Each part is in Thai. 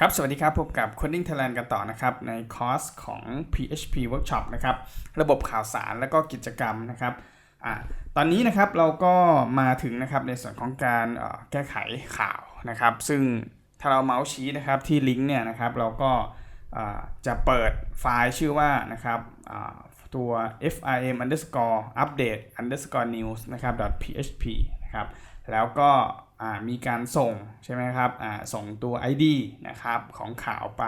ครับ สวัสดีครับ พบกับ Coding Thailand กันต่อนะครับ ในคอร์สของ PHP Workshop นะครับ ระบบข่าวสารและก็กิจกรรมนะครับอ่าตอนนี้นะครับเราก็มาถึงนะครับในส่วนของการแก้ไขข่าวนะครับ ซึ่งถ้าเราเมาส์ชี้นะครับที่ลิงก์เนี่ยนะครับ เราก็จะเปิดไฟล์ชื่อว่านะครับตัว fim underscore update underscore news นะครับ php นะครับ แล้วก็ มีการส่งใช่ไหมครับส่งตัว ID นะครับของข่าวไป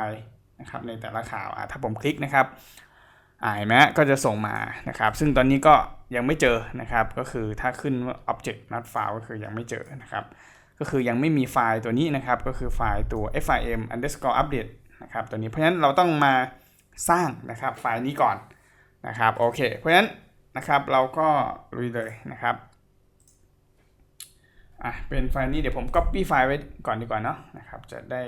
นะครับในแต่ละข่าวถ้าผมคลิกนะครับอ่าเห็นไหมก็จะส่งมานะครับ ซึ่งตอนนี้ก็ยังไม่เจอนะครับ ก็คือถ้าขึ้นว่า object not found ก็คือยังไม่เจอนะครับ ก็คือยังไม่มีไฟล์ตัวนี้นะครับ ก็คือไฟล์ตัว fim underscore update นะครับตัวนี้เพราะฉะนั้นเราต้องมาสร้างนะครับไฟล์นี้ก่อนนะครับโอเค เพราะฉะนั้นนะครับเราก็ลุยเลยนะครับ อะเป็นไฟล์นี้เดี๋ยวผม copy ไฟล์ไว้ก่อนดีกว่าเนาะนะครับจะได้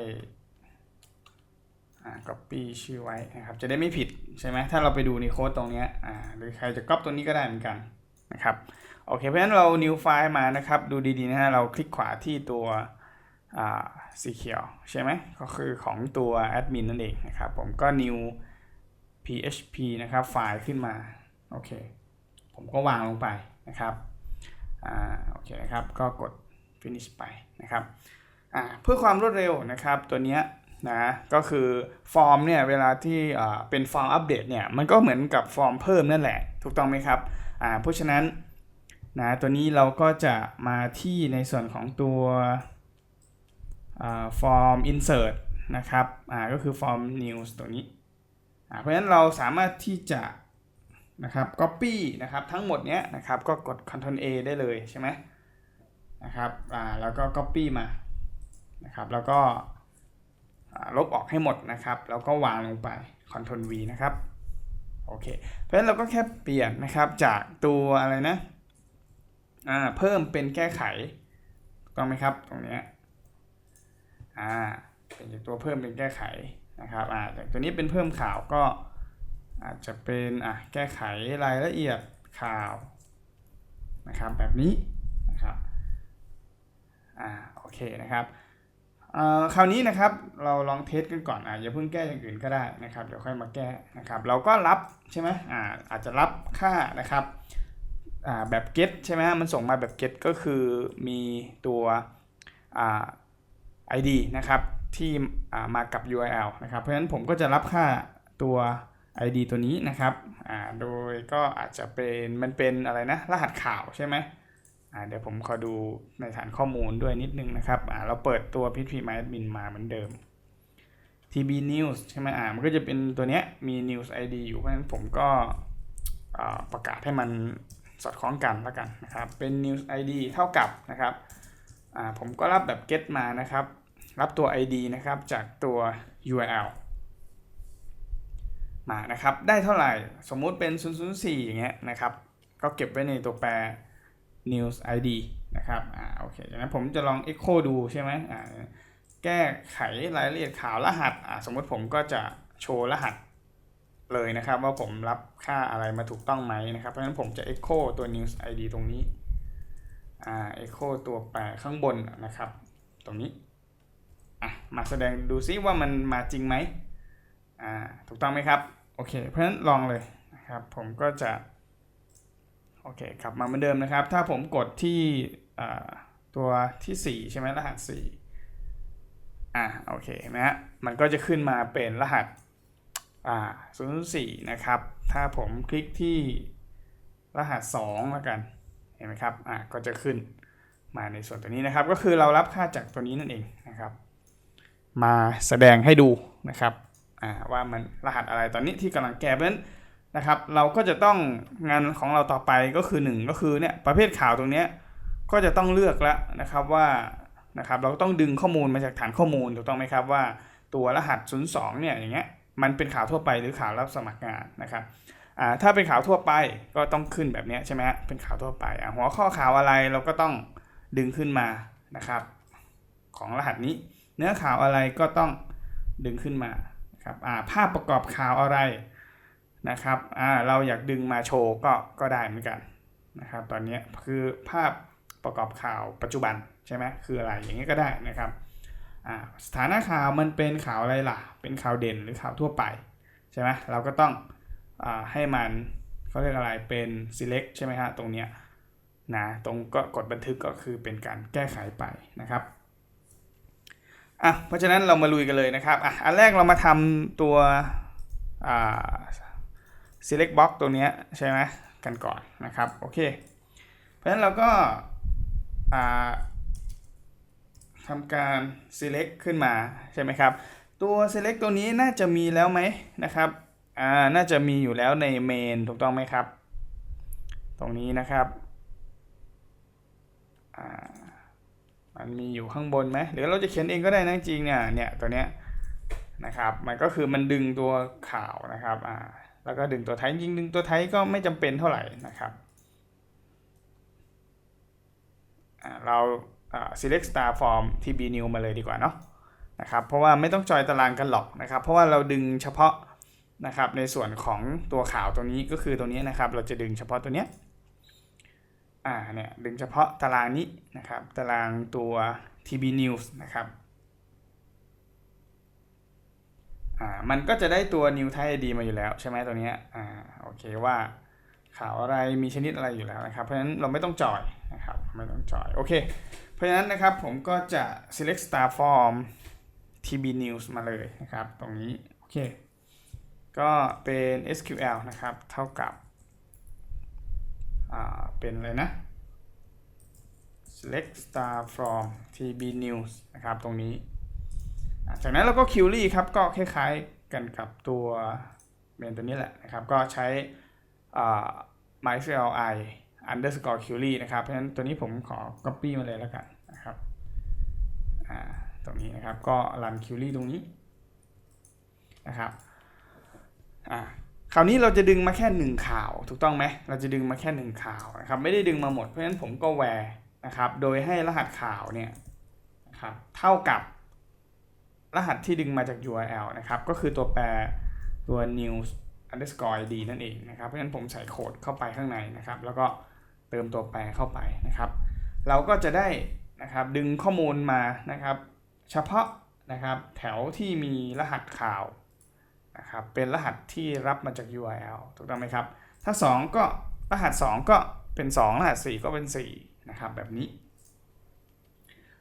อ่า copy ชื่อไว้นะครับจะได้ไม่ผิดใช่ไหมถ้าเราไปดูในโค้ดตรงนี้อ่าหรือใครจะ copy ตรงนี้ก็ได้เหมือนกันนะครับโอเคเพราะฉะนั้นเรา new file มานะครับดูดีๆนะฮะเราคลิกขวาที่ตัวอ่าสีเขียวใช่ไหมก็คือของตัว admin นั่นเองนะครับผมก็ new php นะครับไฟล์ขึ้นมาโอเคผมก็วางลงไปนะครับอ่าโอเคนะครับก็กด finish ไปนะครับเพื่อความรวดเร็วนะครับตัวนี้นะก็คือฟอร์มเนี่ยเวลาที่เป็นฟอร์มอัปเดตเนี่ยมันก็เหมือนกับฟอร์มเพิ่มนั่นแหละ ถูกต้องไหมครับเพราะฉะนั้นนะตัวนี้เราก็จะมาที่ในส่วนของตัวฟอร์ม insert นะครับก็คือฟอร์ม news ตัวนี้เพราะฉะนั้นเราสามารถที่จะนะครับ copy นะครับทั้งหมดเนี้ยนะครับก็กด Ctrl A ได้เลยใช่ไหม นะครับอ่าแล้วก็ copy มานะครับแล้วก็ลบออกให้หมดนะครับ แล้วก็วางลงไป Ctrl V นะครับโอเคเพราะฉะนั้นเราก็แค่เปลี่ยนนะครับจากตัวอะไรนะอ่าเพิ่มเป็นแก้ไขต้องไหมครับตรงเนี้ยอ่าเป็นจากตัวเพิ่มเป็นแก้ไขนะครับอ่าจากตัวนี้เป็นเพิ่มข่าวก็อาจจะเป็นอะแก้ไขรายละเอียดข่าวนะครับแบบนี้ อ่าโอเคนะครับอ่าคราวนี้นะครับเราลองเทสกันก่อนอะอย่าเพิ่งแก้อย่างอื่นก็ได้นะครับเดี๋ยวค่อยมาแก้นะครับเราก็รับใช่ไหมอ่าอาจจะรับค่านะครับอ่าแบบ get ใช่ไหมมันส่งมาแบบ get ก็คือมีตัวอ่า ID นะครับที่อ่ามากับ URL นะครับเพราะฉะนั้นผมก็จะรับค่าตัว ID ตัวนี้นะครับอ่าโดยก็อาจจะเป็นมันเป็นอะไรนะรหัสข่าวใช่ไหมอ่า เดี๋ยวผมขอดูในฐานข้อมูลด้วยนิดนึงนะครับเราเปิดตัว PHP MyAdmin มาเหมือนเดิม TB News ใช่ไหมอ่ามันก็จะเป็นตัวเนี้ยมี News ID อยู่เพราะฉะนั้นผมก็ประกาศให้มันสอดคล้องกันแล้วกันนะครับ เป็น News ID เท่ากับนะครับผมก็รับแบบ get มานะครับ รับตัว ID นะครับจากตัว URL มานะครับ ได้เท่าไหร่ สมมุติเป็น 004 อย่างเงี้ยนะครับ ก็เก็บไว้ในตัวแปร news id นะครับอ่าโอเคจากนั้นผมจะลอง echo ดูใช่ไหมอ่าแก้ไขรายละเอียดข่าวรหัสอ่าสมมติผมก็จะโชว์รหัสเลยนะครับ ว่าผมรับค่าอะไรมาถูกต้องไหมนะครับเพราะฉะนั้นผมจะ echo ตัว news id ตรงนี้อ่า echo ตัวแปรข้างบนนะครับ ตรงนี้อะมาแสดงดูซิว่ามันมาจริงไหมอ่าถูกต้องไหมครับ โอเค เพราะฉะนั้นลองเลยนะครับ ผมก็จะ โอเคกลับมาเหมือนเดิมนะครับ ถ้าผมกดที่ตัวที่ 4 ใช่ไหมรหัส 4 อ่าโอเคนะฮะมันก็จะขึ้นมาเป็นรหัสอ่า004นะครับ ถ้าผมคลิกที่รหัส2แล้วกัน เห็นไหมครับ อ่าก็จะขึ้นมาในส่วนตัวนี้นะครับ ก็คือเรารับค่าจากตัวนี้นั่นเองนะครับ มาแสดงให้ดูนะครับ อ่าว่ามันรหัสอะไรตอนนี้ที่กำลังแก้เพราะฉะนั้น นะครับ เราก็จะต้องงานของเราต่อไปก็คือ 1 ก็คือเนี่ยประเภทข่าวตรงนี้ก็จะต้องเลือกแล้วนะครับว่านะครับเราต้องดึงข้อมูลมาจากฐานข้อมูลถูกต้องไหมครับว่าตัวรหัส 02 เนี่ยอย่างเงี้ยมันเป็นข่าวทั่วไปหรือข่าวรับสมัครงานนะครับอ่าถ้าเป็นข่าวทั่วไปก็ต้องขึ้นแบบนี้ใช่ไหมฮะเป็นข่าวทั่วไปอ่าหัวข้อข่าวอะไรเราก็ต้องดึงขึ้นมานะครับ ของรหัสนี้ เนื้อข่าวอะไรก็ต้องดึงขึ้นมาครับภาพประกอบข่าวอะไร นะครับเราอยากดึงมาโชว์ก็ก็ได้เหมือนกันนะครับตอนนี้คือภาพประกอบข่าวปัจจุบันใช่ไหมคืออะไรอย่างนี้ก็ได้นะครับอ่าสถานะข่าวมันเป็นข่าวอะไรล่ะ เป็นข่าวเด่นหรือข่าวทั่วไปใช่ไหมเราก็ต้องอาให้มันเขาเรียกอะไรเป็น select ใช่ไหมฮะตรงเนี้ยนะตรงก็กดบันทึกก็คือเป็นการแก้ไขไปนะครับอะเพราะฉะนั้นเรามาลุยกันเลยนะครับอะอันแรกเรามาทำตัวอ่า select box ตัวนี้ใช่ไหมกันก่อนนะครับโอเค เพราะฉะนั้นเราก็ทำการ select ขึ้นมาใช่ไหมครับ ตัว select ตัวนี้น่าจะมีแล้วไหมนะครับอ่าน่าจะมีอยู่แล้วใน main ถูกต้องไหมครับ ตรงนี้นะครับอ่ามันมีอยู่ข้างบนไหมหรือเราจะเขียนเองก็ได้นะจริงเนี่ยเนี่ยตัวเนี้ยนะครับ มันก็คือมันดึงตัวข่าวนะครับอ่า แล้วก็ดึงตัวไทยจริงดึงตัวไทยก็ไม่จำเป็นเท่าไหร่นะครับอ่าเราอ่า select star form tb new มาเลยดีกว่าเนาะนะครับเพราะว่าไม่ต้องจอยตารางกันหรอกนะครับเพราะว่าเราดึงเฉพาะนะครับในส่วนของตัวข่าวตัวนี้ก็คือตัวนี้นะครับเราจะดึงเฉพาะตัวเนี้ยอ่าเนี่ยดึงเฉพาะตารางนี้นะครับตารางตัว TB News นะครับ อ่ามันก็จะได้ตัว New Thai ID มาอยู่แล้วใช่ไหมตัวนี้อ่าโอเคว่าข่าวอะไรมีชนิดอะไรอยู่แล้วนะครับ เพราะฉะนั้นเราไม่ต้องจอยนะครับไม่ต้องจอยโอเค เพราะฉะนั้นนะครับผมก็จะ select star form TB News มาเลยนะครับ ตรงนี้โอเคก็เป็น SQL นะครับ เท่ากับ อ่า เป็นอะไรนะ select star from TB News นะครับ ตรงนี้ จากนั้นเราก็ query ครับก็คล้ายๆกันกับตัวเมนตัวนี้แหละนะครับ ก็ใช้ MySQLi underscore query นะครับ เพราะฉะนั้นตัวนี้ผมขอ copy มาเลยแล้วกันนะครับตรงนี้นะครับก็รันคิวรี่ตรงนี้นะครับคราวนี้เราจะดึงมาแค่หนึ่งข่าว ถูกต้องไหมเราจะดึงมาแค่หนึ่งข่าวนะครับ ไม่ได้ดึงมาหมด เพราะฉะนั้นผมก็แวร์นะครับ โดยให้รหัสข่าวเนี่ยนะครับเท่ากับ รหัสที่ดึงมาจาก URL นะครับ ก็คือตัวแปรตัว news underscore id นั่นเองนะครับ เพราะฉะนั้นผมใส่โค้ดเข้าไปข้างในนะครับ แล้วก็เติมตัวแปรเข้าไปนะครับ เราก็จะได้นะครับดึงข้อมูลมานะครับ เฉพาะนะครับแถวที่มีรหัสข่าวนะครับเป็นรหัสที่รับมาจาก URL ถูกต้องไหมครับ ถ้า 2 ก็รหัส 2 ก็เป็น 2 รหัส 4 ก็เป็น4นะครับแบบนี้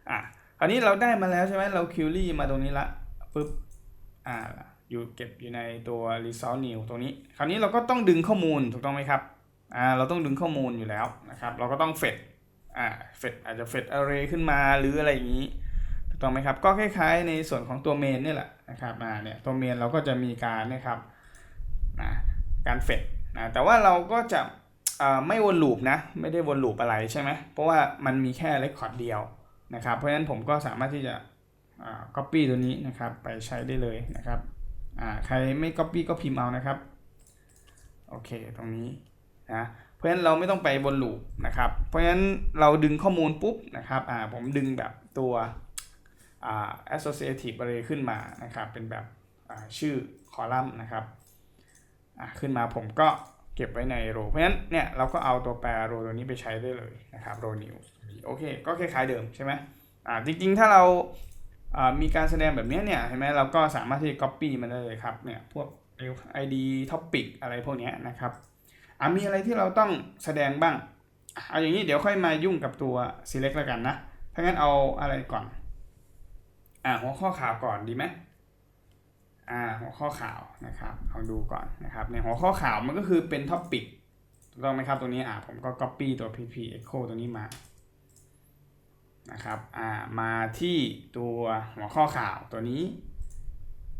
อะ คราวนี้เราได้มาแล้วใช่ไหมเราคิวรี่มาตรงนี้ละปึ๊บอ่าอยู่เก็บอยู่ในตัว result new ตรงนี้ คราวนี้เราก็ต้องดึงข้อมูลถูกต้องไหมครับอ่าเราต้องดึงข้อมูลอยู่แล้วนะครับ เราก็ต้องเฟดอ่าเฟดอาจจะเฟด array ขึ้นมาหรืออะไรอย่างนี้ถูกต้องไหมครับ ก็คล้ายๆในส่วนของตัวเมนนี่แหละนะครับอ่าเนี่ยตัวเมนเราก็จะมีการนะครับนะการเฟดนะแต่ว่าเราก็จะอ่าไม่วนลูปนะ ไม่ได้วนลูปอะไรใช่ไหมเพราะว่ามันมีแค่เรคคอร์ดเดียว นะครับ เพราะฉะนั้นผมก็สามารถที่จะ copy ตัวนี้นะครับไปใช้ได้เลยนะครับใครไม่ copy ก็พิมพ์เอานะครับ โอเคตรงนี้นะเพราะฉะนั้นเราไม่ต้องไปวนลูปนะครับ เพราะฉะนั้นเราดึงข้อมูลปุ๊บนะครับผมดึงแบบตัว associative array ขึ้นมานะครับ เป็นแบบชื่อคอลัมน์นะครับขึ้นมาผมก็เก็บไว้ใน row เพราะฉะนั้นเนี่ยเราก็เอาตัวแปร row ตัวนี้ไปใช้ได้เลยนะครับ row news โอเค ก็คล้ายๆเดิมใช่ไหมอ่าจริงๆ ถ้าเราอ่ามีการแสดงแบบนี้เนี่ยเห็นไหมเราก็สามารถที่จะ copy มันได้เลยครับเนี่ยพวก id topic อะไรพวกนี้นะครับอ่ามีอะไรที่เราต้องแสดงบ้างเอาอย่างนี้เดี๋ยวค่อยมายุ่งกับตัว select แล้วกันนะถ้างั้นเอาอะไรก่อนอ่าหัวข้อข่าวก่อนดีไหมอ่าหัวข้อข่าวนะครับลองดูก่อนนะครับในหัวข้อข่าวมันก็คือเป็นท็อปิกถูกต้องไหมครับตรงนี้อ่าผมก็ copy ตัว pp echo ตัวนี้มา นะครับมาที่ตัวหัวข้อข่าวตัวนี้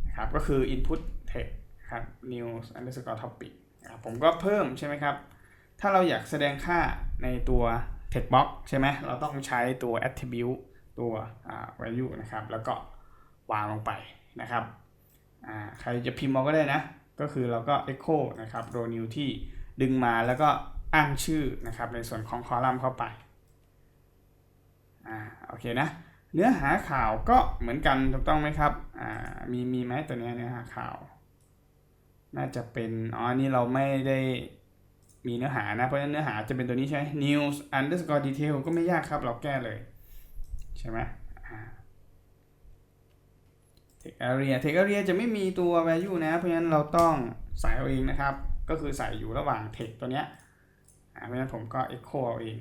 นะครับก็คือ input text ครับ news underscore topic นะครับผมก็เพิ่มใช่ไหมครับ ถ้าเราอยากแสดงค่าในตัว text box ใช่ไหมเราต้องใช้ตัว attribute ตัว value นะครับ แล้วก็วางลงไปนะครับใครจะพิมพ์มาก็ได้นะ ก็คือเราก็ echo นะครับ row new ที่ดึงมาแล้วก็อ้างชื่อนะครับในส่วนของคอลัมน์เข้าไป อ่าโอเคนะเนื้อหาข่าวก็เหมือนกันถูกต้องไหมครับอ่ามีมีไหมตัวนี้เนื้อหาข่าว น่าจะเป็นอ๋อนี่เราไม่ได้มีเนื้อหานะ เพราะฉะนั้นเนื้อหาจะเป็นตัวนี้ใช่ไหม news underscore detail ก็ไม่ยากครับเราแก้เลย ใช่ไหม text area text area จะไม่มีตัว value นะ เพราะฉะนั้นเราต้องใส่เอาเองนะครับ ก็คือใส่อยู่ระหว่าง text ตัวเนี้ยเพราะฉะนั้นผมก็ echo เอาเอง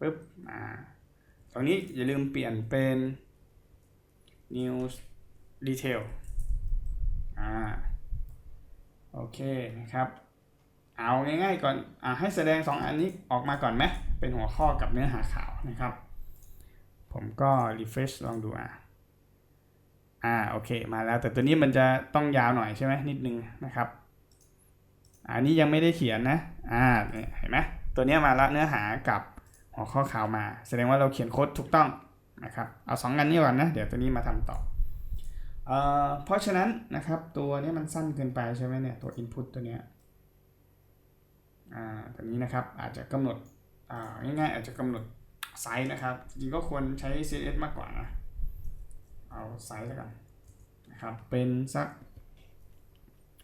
ปึ๊บอ่า ตรงนี้อย่าลืมเปลี่ยนเป็น news detail อ่า โอเคนะครับ เอาง่ายๆก่อน อ่าให้แสดง 2 อันนี้ออกมาก่อนไหม เป็นหัวข้อกับเนื้อหาข่าวนะครับ ผมก็ refresh ลองดูอะอ่า โอเค มาแล้ว แต่ตัวนี้มันจะต้องยาวหน่อยใช่ไหมนิดนึงนะครับ อันนี้ยังไม่ได้เขียนนะ อ่าเนี่ยเห็นไหมตัวนี้มาแล้วเนื้อหากับ หัวข้อข่าวมา แสดงว่าเราเขียนโค้ดถูกต้องนะครับ เอาสองอันนี้ก่อนนะ เดี๋ยวตัวนี้มาทำต่อเอ่อเพราะฉะนั้นนะครับตัวนี้มันสั้นเกินไปใช่ไหมเนี่ยตัว input ตัวเนี้ยอ่าตัวนี้นะครับอาจจะกำหนดอ่าง่ายๆอาจจะกำหนดไซส์นะครับ จริงก็ควรใช้ CSS มากกว่านะ เอาไซส์แล้วกันนะครับ เป็นสัก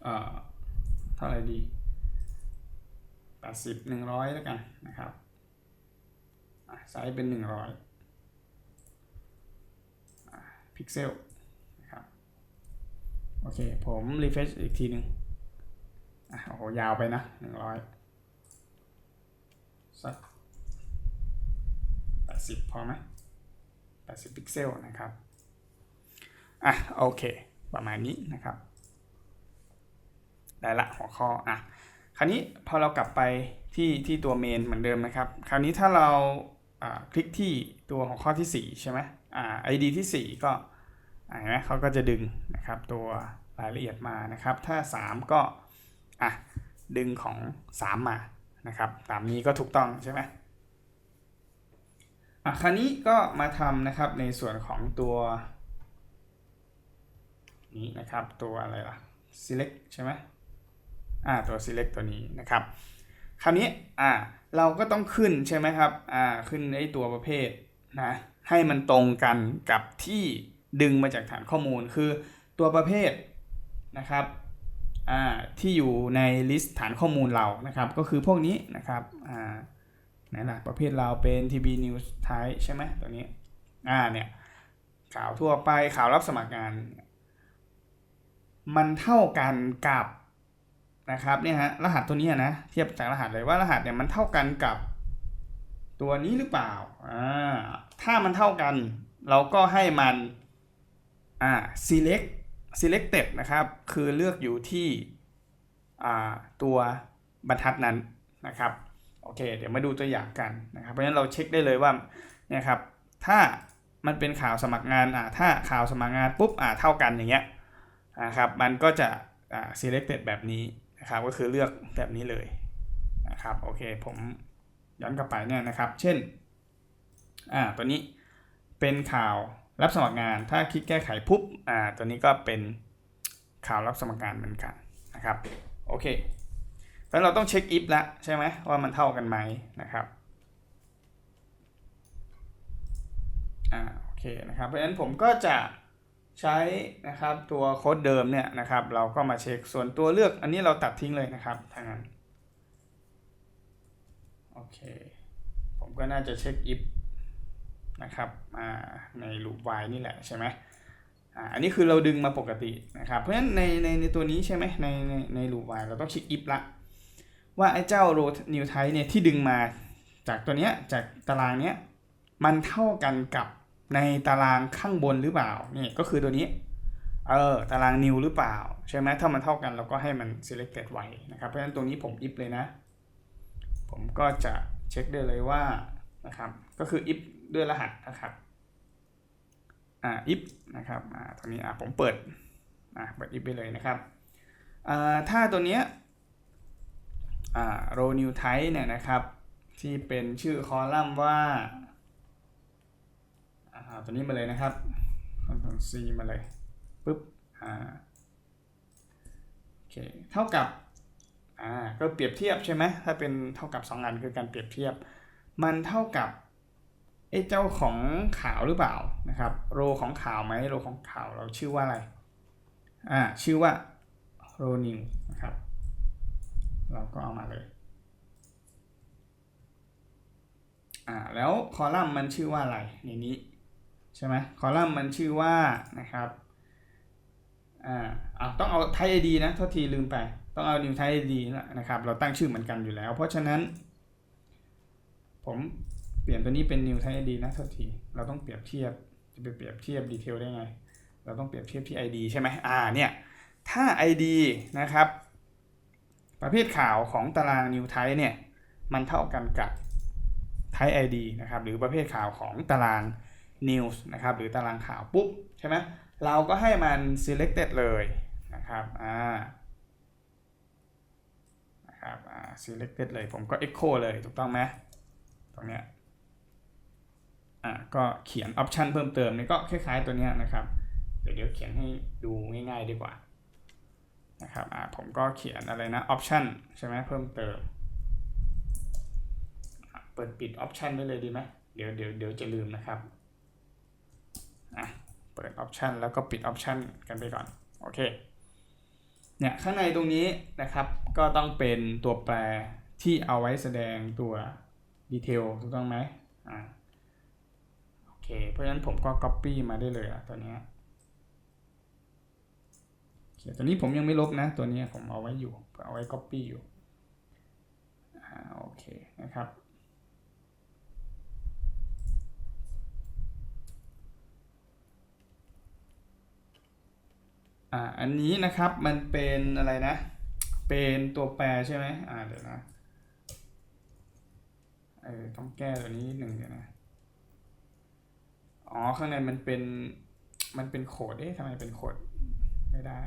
เอ่อเท่าไหร่ดี 80 100 แล้วกันนะครับ ไซส์เป็น 100อะพิกเซลนะครับโอเค ผมรีเฟรชอีกทีหนึ่งอะโอ้โห ยาวไปนะ 100 สัก 80 พอไหม80 พิกเซลนะครับ อะ โอเค ประมาณนี้นะครับ ได้ละหัวข้อ อะคราวนี้พอเรากลับไปที่ที่ตัวเมนเหมือนเดิมนะครับ คราวนี้ถ้าเรา คลิกที่ตัวหัวข้อที่ 4 ใช่ไหมอ่า ID ที่ 4 ก็เห็นไหมเขาก็จะดึงนะครับตัวรายละเอียดมานะครับ ถ้า 3 ก็อะดึงของ 3 มานะครับตามนี้ก็ถูกต้องใช่ไหมอะคราวนี้ก็มาทำนะครับในส่วนของตัวนี้นะครับตัวอะไรล่ะ select ใช่ไหมอ่าตัว select ตัวนี้นะครับ คราวนี้อ่า เราก็ต้องขึ้นใช่ไหมครับ อ่า ขึ้นไอ้ตัวประเภทนะ ให้มันตรงกันกับที่ดึงมาจากฐานข้อมูล คือตัวประเภทนะครับ อ่า ที่อยู่ในลิสต์ฐานข้อมูลเรานะครับ ก็คือพวกนี้นะครับ อ่า ไหนล่ะ ประเภทเราเป็น TB News Type ใช่ไหมตัวนี้ อ่า เนี่ย ข่าวทั่วไป ข่าวรับสมัครงาน มันเท่ากันกับ นะครับเนี่ยฮะรหัสตัวนี้นะเทียบจากรหัสเลยว่ารหัสเนี่ยมันเท่ากันกับตัวนี้หรือเปล่าอ่าถ้ามันเท่ากัน เราก็ให้มันอ่า select selected นะครับ คือเลือกอยู่ที่อ่าตัวบรรทัดนั้นนะครับโอเค เดี๋ยวมาดูตัวอย่างกันนะครับ เพราะฉะนั้นเราเช็คได้เลยว่าเนี่ยครับถ้ามันเป็นข่าวสมัครงานอ่าถ้าข่าวสมัครงานปุ๊บอ่าเท่ากันอย่างเงี้ยนะครับมันก็จะอ่า selected แบบนี้ นะครับก็คือเลือกแบบนี้เลยนะครับโอเคผมย้อนกลับไปเนี่ยนะครับ เช่นอ่าตัวนี้เป็นข่าวรับสมัครงาน ถ้าคลิกแก้ไขปุ๊บอ่าตัวนี้ก็เป็นข่าวรับสมัครงานเหมือนกันนะครับโอเคเพราะฉะนั้นเราต้องเช็ค if แล้วใช่ไหมว่ามันเท่ากันไหมนะครับอ่าโอเคนะครับเพราะฉะนั้นผมก็จะ ใช้นะครับตัวโค้ดเดิมเนี่ยนะครับ เราก็มาเช็คส่วนตัวเลือกอันนี้เราตัดทิ้งเลยนะครับทางนั้นโอเค ผมก็น่าจะเช็ค if นะครับใน loop while นี่แหละใช่ไหมอันนี้คือเราดึงมาปกตินะครับ เพราะฉะนั้นในในในตัวนี้ใช่ไหมในในใน loop while เราต้องเช็ค if ละว่าไอ้เจ้า row new type เนี่ยที่ดึงมาจากตัวเนี้ยจากตารางเนี้ยมันเท่ากันกับ ในตารางข้างบนหรือเปล่านี่ก็คือตัวนี้เออตาราง new หรือเปล่า ใช่ไหมถ้ามันเท่ากันเราก็ให้มัน selected ไว้นะครับเพราะฉะนั้นตรงนี้ผม if เลยนะ ผมก็จะเช็คได้เลยว่านะครับก็คือ if ด้วยรหัสนะครับอ่า if นะครับอ่าตรงนี้อ่าผมเปิดอ่าเปิด if ไปเลยนะครับอ่าถ้าตัวเนี้ยอ่า row new type เนี่ยนะครับที่เป็นชื่อคอลัมน์ว่า ตัวนี้มาเลยนะครับ Ctrl C มาเลยปุ๊บอ่าโอเคเท่ากับอ่าก็เปรียบเทียบใช่ไหมถ้าเป็นเท่ากับ 2 อันคือการเปรียบเทียบ มันเท่ากับไอ้เจ้าของข่าวหรือเปล่านะครับโรของข่าวไหมโรของข่าวเราชื่อว่าอะไรอ่าชื่อว่าโรนิวนะครับเราก็เอามาเลยอ่าแล้วคอลัมน์มันชื่อว่าอะไรในนี้ ใช่ไหมคอลัมน์มันชื่อว่านะครับอ่าอ่าต้องเอาไทยไอดีนะโทษทีลืมไป ต้องเอา new ไทยไอดีนะครับ เราตั้งชื่อเหมือนกันอยู่แล้ว เพราะฉะนั้น ผมเปลี่ยนตัวนี้เป็น new ไทยไอดีนะโทษที เราต้องเปรียบเทียบจะไปเปรียบเทียบดีเทลได้ไง เราต้องเปรียบเทียบที่ ID ใช่ไหมอ่าเนี่ยถ้า ID นะครับ ประเภทข่าวของตาราง New Type เนี่ยมันเท่ากันกับ Type ID นะครับหรือประเภทข่าวของตาราง News นะครับหรือตารางข่าวปุ๊บใช่ไหมเราก็ให้มัน selected เลยนะครับอ่านะครับอ่า selected เลยผมก็ echo เลยถูกต้องไหมตรงเนี้ยอ่าก็เขียน option เพิ่มเติมนี่ก็คล้ายๆตัวเนี้ยนะครับเดี๋ยวเดี๋ยวเขียนให้ดูง่ายๆดีกว่านะครับอ่าผมก็เขียนอะไรนะ option ใช่ไหมเพิ่มเติมเปิดปิด option ได้เลยดีไหมเดี๋ยวเดี๋ยวเดี๋ยวจะลืมนะครับ เปิด option แล้วก็ปิด option กันไปก่อน โอเค เนี่ยข้างในตรงนี้นะครับก็ต้องเป็นตัวแปรที่เอาไว้แสดงตัวดีเทลถูกต้องไหมอ่าโอเค เพราะฉะนั้นผมก็ copy มาได้เลยอะตัวนี้โอเคตัวนี้ผมยังไม่ลบนะ ตัวนี้ผมเอาไว้อยู่ เอาไว้ copy อยู่อ่าโอเคนะครับ อ่าอันนี้นะครับมันเป็นอะไรนะ เป็นตัวแปรใช่ไหมอ่าเดี๋ยวนะเออต้องแก้ตัวนี้หนึ่งเดี๋ยวนะอ๋อข้างในมันเป็นมันเป็นโคดเอ๊ะทำไมเป็นโคดไม่ได้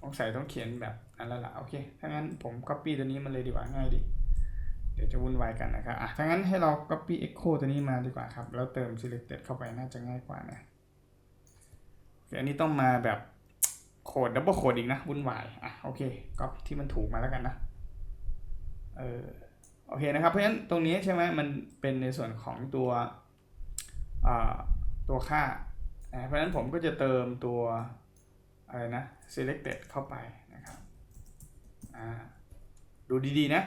สงสัยต้องเขียนแบบนั้นล้วล่ะโอเคถ้างั้นผม copy ตัวนี้มาเลยดีกว่าง่ายดี เดี๋ยวจะวุ่นวายกันนะครับอะถ้างั้นให้เรา copy echo ตัวนี้มาดีกว่าครับ แล้วเติม selected เข้าไปน่าจะง่ายกว่านะ อเคอันนี้ต้องมาแบบโคด double code อีกนะวุ่นวายอะโอเคก็ที่มันถูกมาแล้วกันนะเออโอเคนะครับ เพราะฉะนั้นตรงนี้ใช่ไหมมันเป็นในส่วนของตัวตัวค่า เพราะฉะนั้นผมก็จะเติมตัวอะไรนะ selected เข้าไปนะครับดูดีๆนะ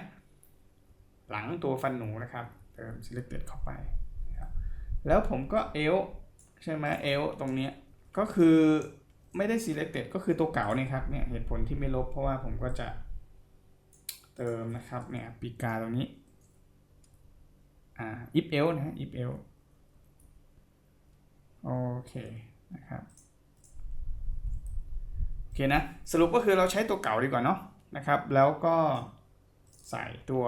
หลังตัวฟันหนูนะครับ เติม selected เข้าไปนะครับแล้วผมก็ l ใช่ไหม l ตรงนี้ ก็คือไม่ได้ selected ก็คือตัวเก่าเนี่ยครับเนี่ยเหตุผลที่ไม่ลบเพราะว่าผมก็จะเติมนะครับเนี่ยปีกาตรงนี้อ่า if else นะ if else โอเคนะครับโอเคนะสรุปก็คือเราใช้ตัวเก่าดีกว่าเนาะนะครับ แล้วก็ใส่ตัว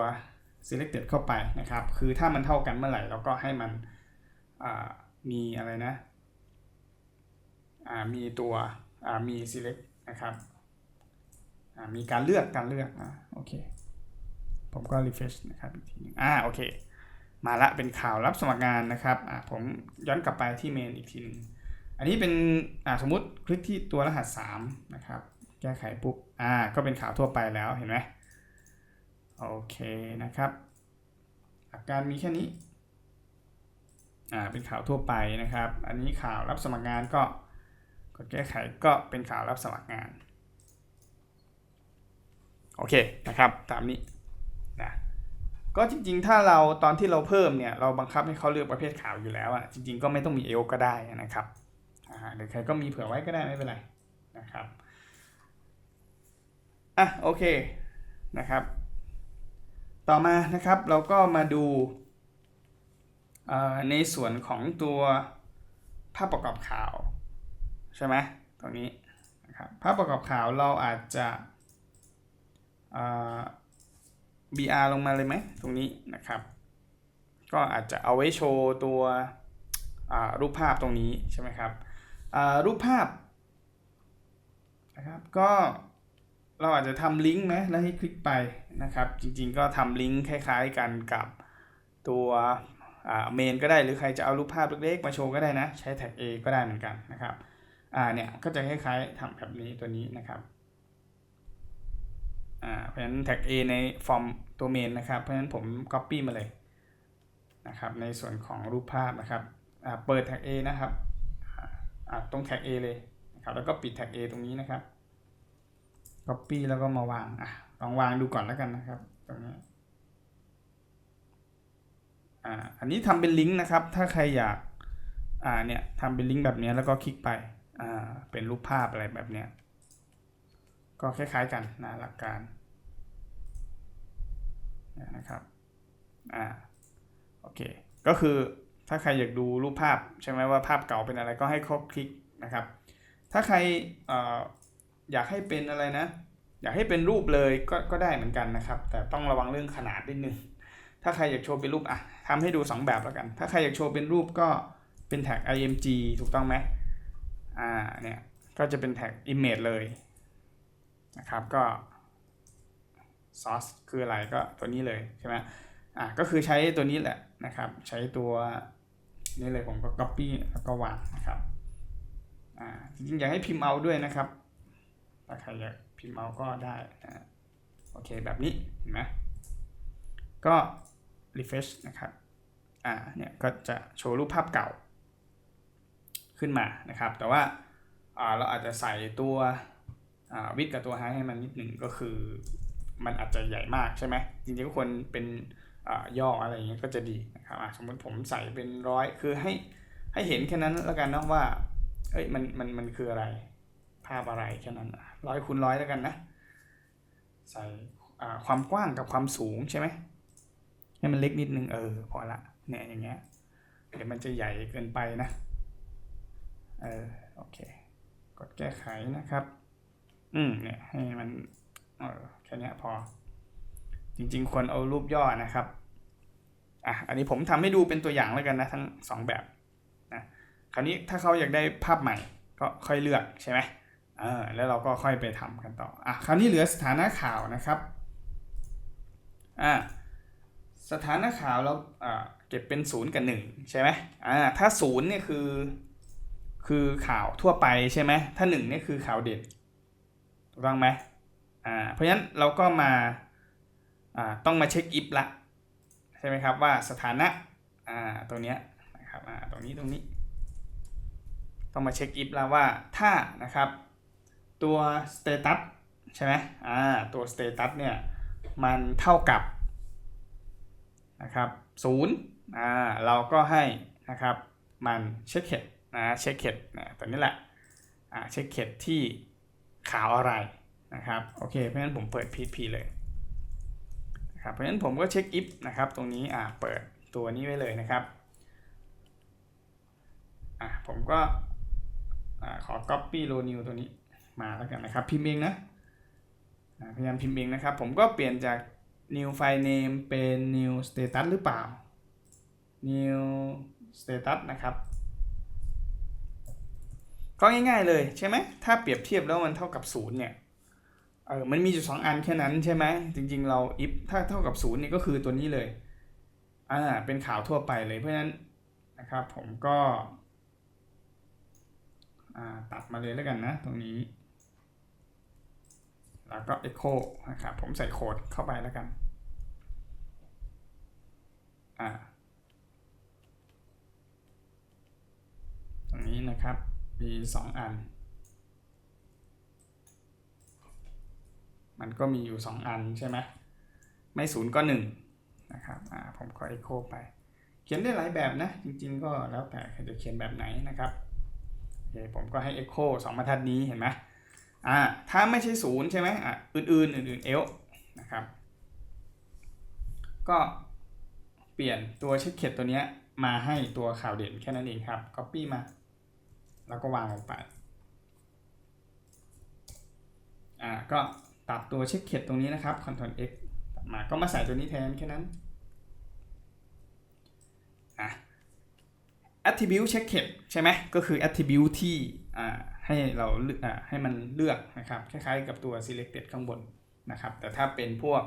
selected เข้าไปนะครับ คือถ้ามันเท่ากันเมื่อไหร่เราก็ให้มันมีอะไรนะ มีตัวมี select นะครับมีการเลือกการเลือกอ่าโอเคผมก็ refresh นะครับอีกทีนึงอ่าโอเค มาละเป็นข่าวรับสมัครงานนะครับอ่าผมย้อนกลับไปที่เมนอีกทีนึงอันนี้เป็นอ่าสมมุติคลิกที่ตัวรหัส 3 นะครับ แก้ไขปุ๊บอ่าก็เป็นข่าวทั่วไปแล้วเห็นไหมโอเคนะครับอาการมีแค่นี้อ่าเป็นข่าวทั่วไปนะครับ อันนี้ข่าวรับสมัครงานก็ กดแก้ไขก็เป็นข่าวรับสมัครงาน โอเคนะครับ ตามนี้นะก็จริงๆ ถ้าเราตอนที่เราเพิ่มเนี่ย เราบังคับให้เขาเลือกประเภทข่าวอยู่แล้วอะจริงๆ ก็ไม่ต้องมีเอลก็ได้นะครับหรือใครก็มีเผื่อไว้ก็ได้ไม่เป็นไรนะครับอะโอเคนะครับ ต่อมานะครับเราก็มาดูในส่วนของตัวภาพประกอบข่าว ใช่ไหมตรงนี้นะครับภาพประกอบข่าวเราอาจจะ BR ลงมาเลยไหมตรงนี้นะครับ ก็อาจจะเอาไว้โชว์ตัวรูปภาพตรงนี้ใช่ไหมครับรูปภาพนะครับก็เราอาจจะทำลิงก์ไหมแล้วให้คลิกไปนะครับ จริงๆก็ทำลิงก์คล้ายๆกันกับตัวเมนก็ได้หรือใครจะเอารูปภาพเล็กๆมาโชว์ก็ได้นะ ใช้แท็ก A ก็ได้เหมือนกันนะครับ อ่าเนี่ยก็จะคล้ายๆทำแบบนี้ตัวนี้นะครับอ่าเพราะฉะนั้นแท็ก A ในฟอร์มตัวเมนนะครับ เพราะฉะนั้นผม Copy มาเลยนะครับในส่วนของรูปภาพนะครับอ่าเปิดแท็ก A นะครับอ่าตรงแท็ก A เลยนะครับแล้วก็ปิดแท็ก A ตรงนี้นะครับ Copy แล้วก็มาวางอะลองวางดูก่อนแล้วกันนะครับตรงนี้อ่าอันนี้ทำเป็นลิงก์นะครับ ถ้าใครอยากอ่าเนี่ยทำเป็นลิงก์แบบนี้แล้วก็คลิกไป อ่าเป็นรูปภาพอะไรแบบเนี้ยก็คล้ายๆกันนะหลักการนะครับอ่าโอเคก็คือถ้าใครอยากดูรูปภาพใช่ไหมว่าภาพเก่าเป็นอะไรก็ให้คลิกนะครับ ถ้าใครเอ่ออยากให้เป็นอะไรนะ อยากให้เป็นรูปเลยก็ก็ได้เหมือนกันนะครับ แต่ต้องระวังเรื่องขนาดนิดนึงถ้าใครอยากโชว์เป็นรูปอะทำให้ดู 2 แบบแล้วกัน ถ้าใครอยากโชว์เป็นรูปก็เป็นแท็ก img ถูกต้องไหม อ่าเนี่ยก็จะเป็นแท็ก image เลยนะครับก็ source คืออะไรก็ตัวนี้เลยใช่ไหมอะก็คือใช้ตัวนี้แหละนะครับใช้ตัวนี่เลยผมก็ copy แล้วก็วางนะครับอ่าจริงๆอยากให้พิมพ์เอาด้วยนะครับถ้าใครอยากพิมพ์เอาก็ได้นะโอเคแบบนี้เห็นไหมก็ refresh นะครับอ่าเนี่ยก็จะโชว์รูปภาพเก่า ขึ้นมานะครับ แต่ว่าเราอาจจะใส่ตัววิดกับตัวไฮให้มันนิดหนึ่งก็คือ มันอาจจะใหญ่มากใช่ไหมจริงๆก็ควรเป็นย่ออะไรอย่างเงี้ยก็จะดีนะครับสมมติผมใส่เป็นร้อยคือให้ให้เห็นแค่นั้นแล้วกันนะว่าเอ้ยมันมันมันคืออะไร ภาพอะไรแค่นั้นร้อยคูณร้อยแล้วกันนะ ใส่ความกว้างกับความสูงใช่ไหมให้มันเล็กนิดนึงเออพอละเนี่ยอย่างเงี้ยเดี๋ยวมันจะใหญ่เกินไปนะ เออโอเค กดแก้ไขนะครับ อืมเนี่ยให้มันเออแค่นี้พอ จริงๆ ควรเอารูปย่อนะครับอะอันนี้ผมทำให้ดูเป็นตัวอย่างแล้วกันนะทั้งสองแบบนะคราวนี้ถ้าเขาอยากได้ภาพใหม่ก็ค่อยเลือกใช่ไหมเออแล้วเราก็ค่อยไปทำกันต่ออะคราวนี้เหลือสถานะข่าวนะครับอ่าสถานะข่าวเราอ่าเก็บเป็นศูนย์กับหนึ่งใช่ไหมอ่าถ้าศูนย์เนี่ยคือ คือข่าวทั่วไปใช่ไหมถ้าหนึ่งนี่คือข่าวเด็ดถูกต้องไหมอ่าเพราะฉะนั้นเราก็มาอ่าต้องมาเช็คอิฟละใช่ไหมครับว่าสถานะอ่าตัวเนี้ยนะครับอ่าตรงนี้ตรงนี้ ต้องมาเช็คอิฟแล้วว่าถ้านะครับตัว status ใช่ไหมอ่าตัว status เนี่ยมันเท่ากับนะครับศูนย์อ่าเราก็ให้นะครับมันเช็คเข็ด นะเช็คเข็ดนะตัวนี้แหละอ่าเช็คเข็ดที่ขาวอะไรนะครับโอเคเพราะฉะนั้นผมเปิด PHP เลยนะครับเพราะฉะนั้นผมก็เช็ค if นะครับตรงนี้อ่าเปิดตัวนี้ไว้เลยนะครับอ่าผมก็อ่าขอ copy row new ตัวนี้มาแล้วกันนะครับ พิมพ์เองนะพยายามพิมพ์เองนะครับ ผมก็เปลี่ยนจาก new file name เป็น new status หรือเปล่า new status นะครับ ก็ง่ายๆเลยใช่ไหมถ้าเปรียบเทียบแล้วมันเท่ากับศูนย์เนี่ยเออมันมีอยู่สองอันแค่นั้นใช่ไหมจริงๆเรา if ถ้าเท่ากับศูนย์นี่ก็คือตัวนี้เลยอ่าเป็นข่าวทั่วไปเลยเพราะฉะนั้นนะครับผมก็ตัดมาเลยแล้วกันนะ ตรงนี้ แล้วก็ echo นะครับผมใส่โค้ดเข้าไปแล้วกันอ่าตรงนี้นะครับ มี2อัน มันก็มีอยู่2อันใช่ไหมไม่ศูนย์ก็1นะครับอ่าผมก็ echo ไป เขียนได้หลายแบบนะ จริงๆก็แล้วแต่ใครจะเขียนแบบไหนนะครับโอเคผมก็ให้ echo 2บรรทัดนี้เห็นไหมอ่าถ้าไม่ใช่ศูนย์ใช่ไหมอะอื่นๆ อื่นๆเอลนะครับ ก็เปลี่ยนตัวเช็คเข็ดตัวนี้มาให้ตัวข่าวเด่นแค่นั้นเองครับ Copy มา แล้วก็วางลงไป อ่า ก็ตัดตัวเช็คเข็ดตรงนี้นะครับ Ctrl X ตัดมา ก็มาใส่ตัวนี้แทนแค่นั้น อะ attribute check ใช่ไหม ก็คือ attribute ที่ อ่า ให้เราอ่า ให้มันเลือกนะครับ คล้ายๆกับตัว selected ข้างบนนะครับ แต่ถ้าเป็นพวก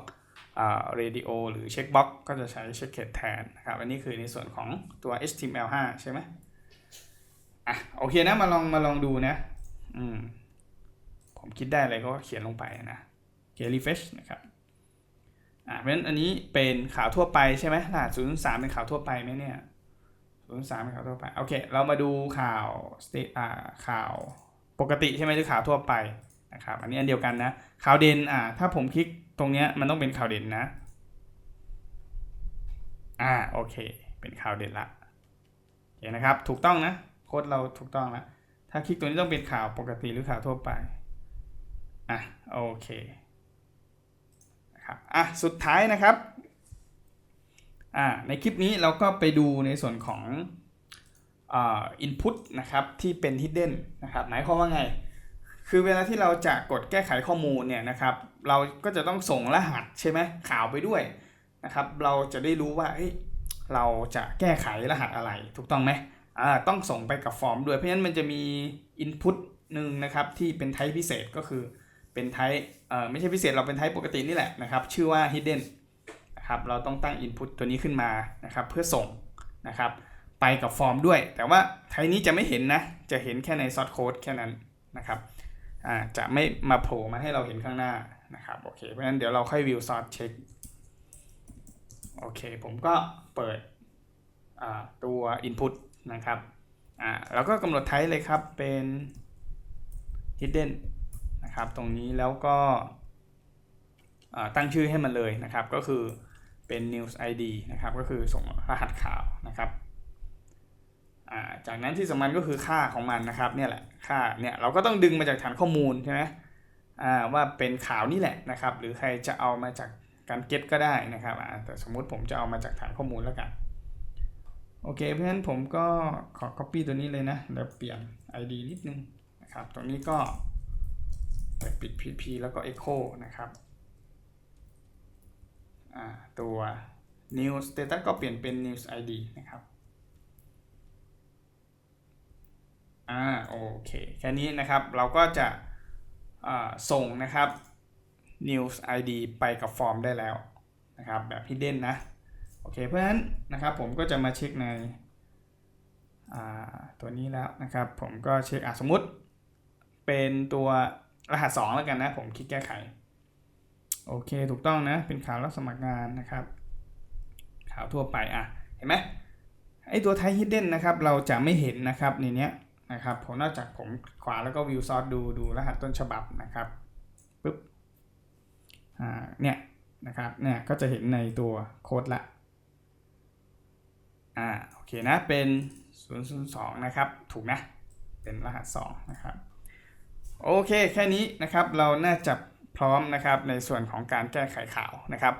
อ่า radio หรือ checkbox ก็จะใช้ check แทนนะครับ อันนี้คือในส่วนของตัว html5 ใช่ไหม อะโอเคนะมาลองมาลองดูนะ อืม ผมคิดได้อะไรก็เขียนลงไปนะโอเค refresh นะครับอ่าเพราะฉะนั้นอันนี้เป็นข่าวทั่วไปใช่ไหมรหัส003เป็นข่าวทั่วไปไหมเนี่ยศูนย์สามเป็นข่าวทั่วไป โอเค เรามาดูข่าวสเตอ่าข่าวปกติใช่ไหมหรือข่าวทั่วไปนะครับ อันนี้อันเดียวกันนะ ข่าวเด่นอ่าถ้าผมคลิกตรงเนี้ยมันต้องเป็นข่าวเด่นนะ อ่าโอเค เป็นข่าวเด่นละโอเคนะครับ ถูกต้องนะ โค้ดเราถูกต้องแล้วถ้าคลิกตัวนี้ต้องเป็นข่าวปกติหรือข่าวทั่วไป อะ โอเคนะครับอะ สุดท้ายนะครับ อ่า ในคลิปนี้เราก็ไปดูในส่วนของอ่า input นะครับที่เป็น hidden นะครับหมายความว่าไง คือเวลาที่เราจะกดแก้ไขข้อมูลเนี่ยนะครับ เราก็จะต้องส่งรหัสใช่ไหมข่าวไปด้วยนะครับ เราจะได้รู้ว่าเฮ้ยเราจะแก้ไขรหัสอะไรถูกต้องไหม ต้องส่งไปกับฟอร์มด้วย เพราะฉะนั้นมันจะมี input หนึ่งนะครับที่เป็นไทป์พิเศษก็คือเป็นไทป์ไม่ใช่พิเศษเราเป็นไทป์ปกตินี่แหละนะครับ ชื่อว่า hidden นะครับเราต้องตั้ง input ตัวนี้ขึ้นมานะครับเพื่อส่งนะครับไปกับฟอร์มด้วย แต่ว่าไทป์นี้จะไม่เห็นนะ จะเห็นแค่ใน source code แค่นั้นนะครับจะไม่มาโผล่มาให้เราเห็นข้างหน้านะครับโอเคเพราะฉะนั้นเดี๋ยวเราค่อยวิวซอร์ c เช็คโอเคผมก็เปิดตัว Input นะครับอ่าแล้วก็กำหนดไทป์เลยครับเป็น hidden นะครับตรงนี้แล้วก็ตั้งชื่อให้มันเลยนะครับ ก็คือเป็น news id นะครับก็คือส่งรหัสข่าวนะครับอ่าจากนั้นที่สำคัญก็คือค่าของมันนะครับเนี่ยแหละค่าเนี่ยเราก็ต้องดึงมาจากฐานข้อมูลใช่ไหมอ่าว่าเป็นข่าวนี่แหละนะครับ หรือใครจะเอามาจากการเก็ตก็ได้นะครับแต่สมมุติผมจะเอามาจากฐานข้อมูลแล้วกัน โอเค เพราะฉะนั้นผมก็ขอ copy ตัวนี้เลยนะแล้วเปลี่ยน id นิดนึงนะครับ ตรงนี้ก็ไปปิด pp แล้วก็ echo นะครับตัว news status ก็เปลี่ยนเป็น news id นะครับอ่าโอเคแค่นี้นะครับเราก็จะส่งนะครับ news id ไปกับฟอร์มได้แล้วนะครับแบบ hidden นะ โอเคเพราะฉะนั้นนะครับผมก็จะมาเช็คในตัวนี้แล้วนะครับ ผมก็เช็คอะสมมุติ เป็นตัวรหัส 2 แล้วกันนะ ผมคลิกแก้ไข โอเคถูกต้องนะ เป็นข่าวรับสมัครงานนะครับ ข่าวทั่วไปอะเห็นไหมไอตัวไท hidden นะครับ เราจะไม่เห็นนะครับในเนี้ยนะครับผมนอกจากผมขวาแล้วก็วิวซอสดูดูรหัสต้นฉบับนะครับปุ๊บอ่าเนี่ยนะครับเนี่ยก็จะเห็นในตัวโค้ดละ อ่าโอเคนะเป็น 002 นะครับ ถูกนะ เป็นรหัส 2 นะครับ โอเคแค่นี้นะครับเราน่าจะพร้อมนะครับในส่วนของการแก้ไขข่าวนะครับ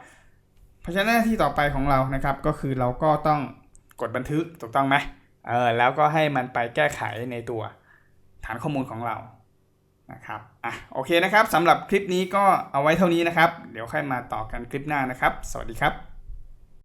เพราะฉะนั้นหน้าที่ต่อไปของเรานะครับก็คือเราก็ต้องกดบันทึกถูกต้องไหมเออแล้วก็ให้มันไปแก้ไขในตัวฐานข้อมูลของเรานะครับอะโอเคนะครับสำหรับคลิปนี้ก็เอาไว้เท่านี้นะครับ เดี๋ยวค่อยมาต่อกันคลิปหน้านะครับ สวัสดีครับ